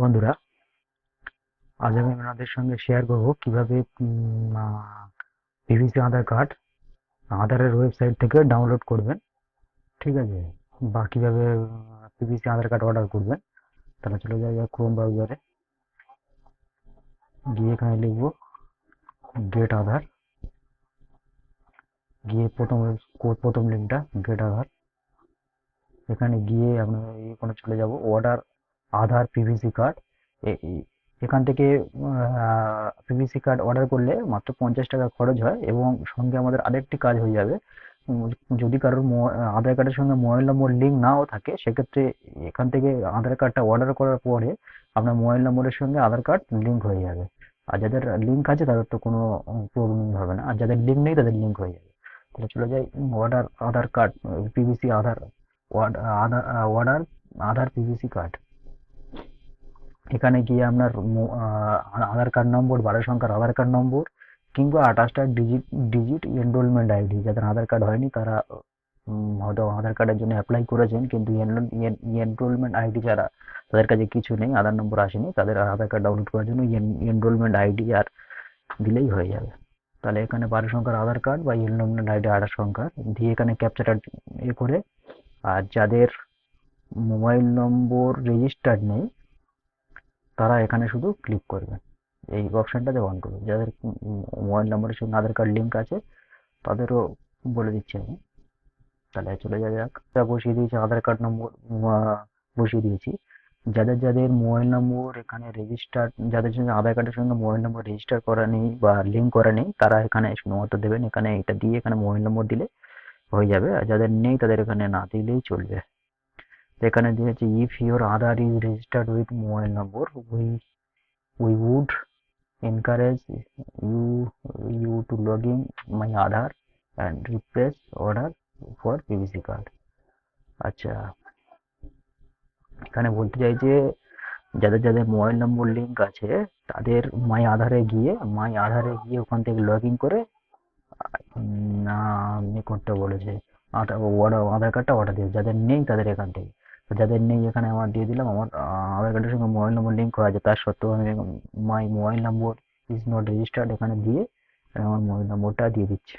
বন্ধুরা, আজ আমি আপনাদের সঙ্গে শেয়ার করব কীভাবে পিভিসি আধার কার্ড আধারের ওয়েবসাইট থেকে ডাউনলোড করবেন। ঠিক আছে? বা কীভাবে পিভিসি আধার কার্ড অর্ডার করবেন। তাহলে চলে যাক ক্রোম ব্রাউজারে গিয়ে এখানে লিখব গেট আধার। গিয়ে প্রথম প্রথম লিঙ্কটা গেট আধার। এখানে গিয়ে আপনার এখানে চলে যাব। অর্ডার আধার পিভিসি কার্ড এখান থেকে পিভিসি কার্ড অর্ডার করলে মাত্র পঞ্চাশ টাকা খরচ হয় এবং সঙ্গে আমাদের আরেকটি কাজ হয়ে যাবে। যদি কারোর আধার কার্ডের সঙ্গে মোবাইল নম্বর লিঙ্ক নাও থাকে, সেক্ষেত্রে এখান থেকে আধার কার্ডটা অর্ডার করার পরে আপনার মোবাইল নম্বরের সঙ্গে আধার কার্ড লিঙ্ক হয়ে যাবে। আর যাদের লিঙ্ক আছে, তাদের তো কোনো প্রবলেম হবে না। আর যাদের লিঙ্ক নেই, তাদের লিঙ্ক হয়ে যাবে। তাহলে চলে যাই order Aadhaar card PVC Aadhaar Aadhaar order Aadhaar PVC card এখানে গিয়ে আপনার আধার কার্ড নম্বর বারো সংখ্যার আধার কার্ড নম্বর কিংবা আঠাশটা ডিজিট ডিজিট এনরোলমেন্ট আইডি যাদের আধার কার্ড হয়নি তারা হয়তো আধার কার্ডের জন্য অ্যাপ্লাই করেছেন কিন্তু এনরোলমেন্ট আইডি যারা, তাদের কাছে কিছু নেই, আধার নম্বর আসেনি, তাদের আধার কার্ড ডাউনলোড করার জন্য এনরোলমেন্ট আইডি আর দিলেই হয়ে যাবে। তাহলে এখানে বারো সংখ্যার আধার কার্ড বা এনরোলমেন্ট আইডি আঠাশ সংখ্যার দিয়ে এখানে ক্যাপচারটা এ করে, আর যাদের মোবাইল নম্বর রেজিস্টার্ড নেই তারা এখানে শুধু ক্লিক করবেন এই অপশানটাতে অন করবেন যাদের মোবাইল নম্বরের সঙ্গে আধার কার্ড লিঙ্ক আছে, তাদেরও বলে দিচ্ছি আমি। তাহলে চলে যা বসিয়ে দিয়েছি আধার কার্ড নম্বর বসিয়ে দিয়েছি। যাদের যাদের মোবাইল নম্বর এখানে রেজিস্টার যাদের সঙ্গে আধার কার্ডের সঙ্গে মোবাইল নম্বর রেজিস্টার করা নেই বা লিঙ্ক করা নেই, তারা এখানে শুধুমাত্র দেবেন। এখানে এটা দিয়ে এখানে মোবাইল নম্বর দিলে হয়ে যাবে। আর যাদের নেই, তাদের এখানে না দিলেই চলবে। এখানে দিয়েছে if your Aadhaar is registered with mobile number we we would encourage you you to log in my aadhaar and replace order for pvc card. আচ্ছা এখানে বলতে চাই যে যাদের যাদের মোবাইল নম্বর লিঙ্ক আছে, তাদের মাই আধারে গিয়ে মাই আধারে গিয়ে ওখান থেকে লগ ইন করে না করতে বলেছে। আধার কার্ডটা অর্ডার দিয়ে যাদের নেই তাদের এখান থেকে। যাদের নেই, এখানে আমার দিয়ে দিলাম। আমার আধার কার্ডের সঙ্গে মোবাইল নম্বর লিঙ্ক করা আছে। তার সত্ত্বেও আমি my mobile number is not registered এখানে দিয়ে আমার মোবাইল নম্বরটা দিয়ে দিচ্ছি।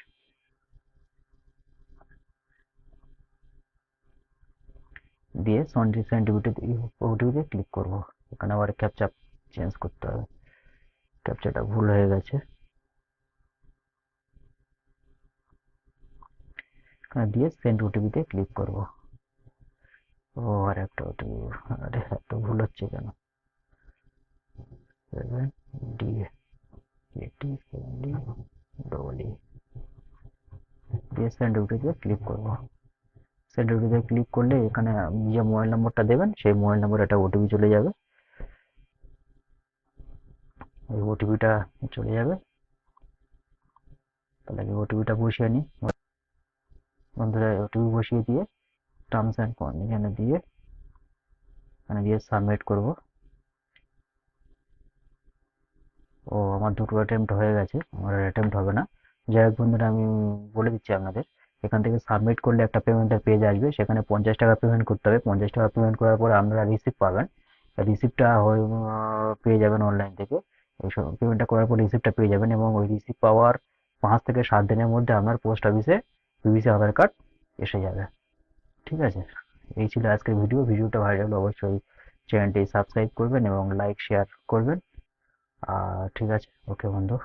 দিয়ে সন্ডি সেন্টিভিটি ওটিভিতে ক্লিক করব। এখানে আবার ক্যাপচা চেঞ্জ করতে হবে। ক্যাপচাটা ভুল হয়ে গেছে। দিয়ে সেন্ড ওটিভিতে ক্লিক করব। ও আর একটা ওটিপি আরে, এত ভুল হচ্ছে কেন? D seven D double E দিয়ে সেন্ড ওটিপিতে ক্লিক করব। সেন্ড ওটিপিতে ক্লিক করলে এখানে যে মোবাইল নম্বরটা দেবেন, সেই মোবাইল নম্বরে একটা ওটিপি চলে যাবে। এই ওটিপিটা চলে যাবে। তাহলে ওটিপিটা বসিয়ে নিই। বন্ধুরা ওটিপি বসিয়ে দিয়ে টার্মস অ্যান্ড কন্ডিশনে দিয়ে, এখানে দিয়ে সাবমিট করব। ও, আমার দুটো অ্যাটেম্প্ট হয়ে গেছে, আমার অ্যাটেম্প্ট হবে না। যাই হোক বন্ধুরা, আমি বলে দিচ্ছি আপনাদের, এখান থেকে সাবমিট করলে একটা পেমেন্টের পেজ আসবে, সেখানে পঞ্চাশ টাকা পেমেন্ট করতে হবে। পঞ্চাশ টাকা পেমেন্ট করার পর আপনারা রিসিপ্ট পাবেন। রিসিপ্টটা পেয়ে যাবেন অনলাইন থেকে। এই পেমেন্টটা করার পর রিসিপ্টটা পেয়ে যাবেন এবং ওই রিসিপ্ট পাওয়ার পাঁচ থেকে সাত দিনের মধ্যে আপনার পোস্ট অফিসে পিভিসি আধার কার্ড এসে যাবে। ঠিক আছে? এই ছিল আজকের ভিডিও ভিডিওটা ভালো লাগলে অবশ্যই চ্যানেলটি সাবস্ক্রাইব করবেন এবং লাইক শেয়ার করবেন। আর ঠিক আছে ওকে বন্ধু।